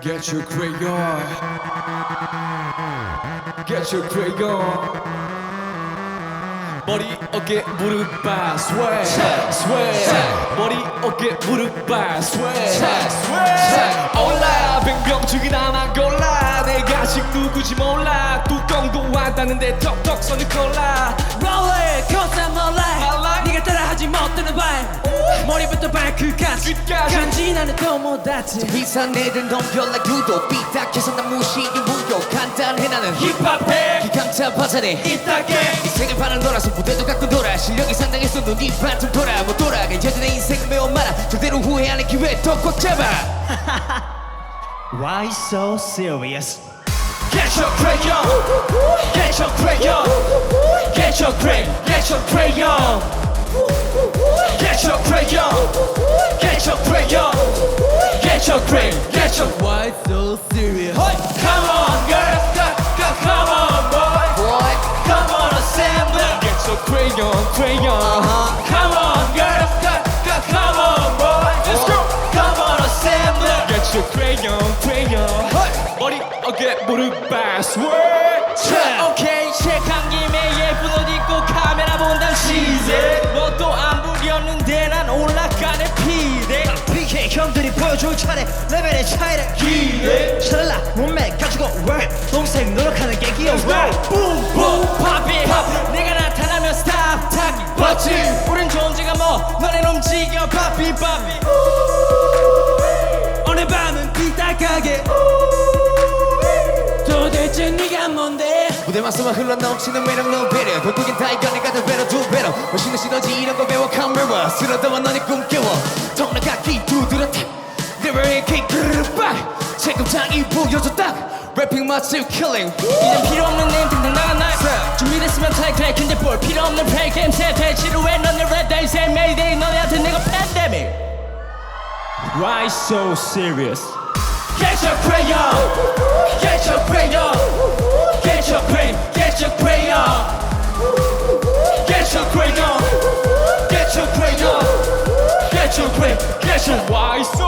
Get your crayon. Get your crayon. 머리 어깨 무릎 봐 sway sway 머리 어깨 무릎 봐 sway sway 올라 백병중이 나만 골라 내가 아직 누구지 몰라 뚜껑도 왔다는데 턱턱 Roll it, cause I'm 발끝까지 끝까지. 간지나는 또 못하지. 비싼 애들 넘겨 like 유도 삐딱해서 난 무시인 무효. 간단해 나는 힙합해. 기강차 파산해 이따게. 이 세계판을 놀아서 무대도 갖고 돌아. 실력이 상당했어 눈이 반쯤 돌아. 못 돌아가 내 인생은 매우 많아. 절대로 후회하는 기회 더 꽉 잡아. Why so serious? Get your crayon Get your crayon Get your cray Get your crayon Get your crayon Get your crayon Get your cray Get your Why so serious? Come on girls go, go, Come on boys Boy Come on assemble Get your crayon crayon Come on girls go, go, Come on boys Let's go Come on assemble Get your crayon crayon 머리 어깨 무릎 봐 sway 오 난 올라가는 피대 PK 형들이 보여줄 차례. 레벨의 차이를 기대. 샤랄라 몸매 가지고 왜 동생 노력하는 게 귀여워. 붐붐 파비 내가 나타나면 스탑 타기. 맞지? 우린 존재가 뭐? 너넨 움직여 파비 파비. 오늘 밤은 삐딱하게. 도대체 네가 뭔데? 무대 마스만 흘러 넘치는 매력 no 배려. 결국엔 다 이겨내 가다 배로 두 배로. 멋있는 시너지 이런 거 배워 쓰러져만 너네 꿈깨워. 통나가기 두드렸다. Never AK 그르르빠 체급장이 보여줘 딱 래핑 맛집 킬링 이젠 필요 없는 네임 등등 나간 날 준비됐으면 탈크래. 근데 볼 필요 없는 플레이 게임 세대 지루해 너네 레드데이 세 메이데이 너네한테 내가 팬데믹 Why so serious? Get your crayon Get your crayon Crayon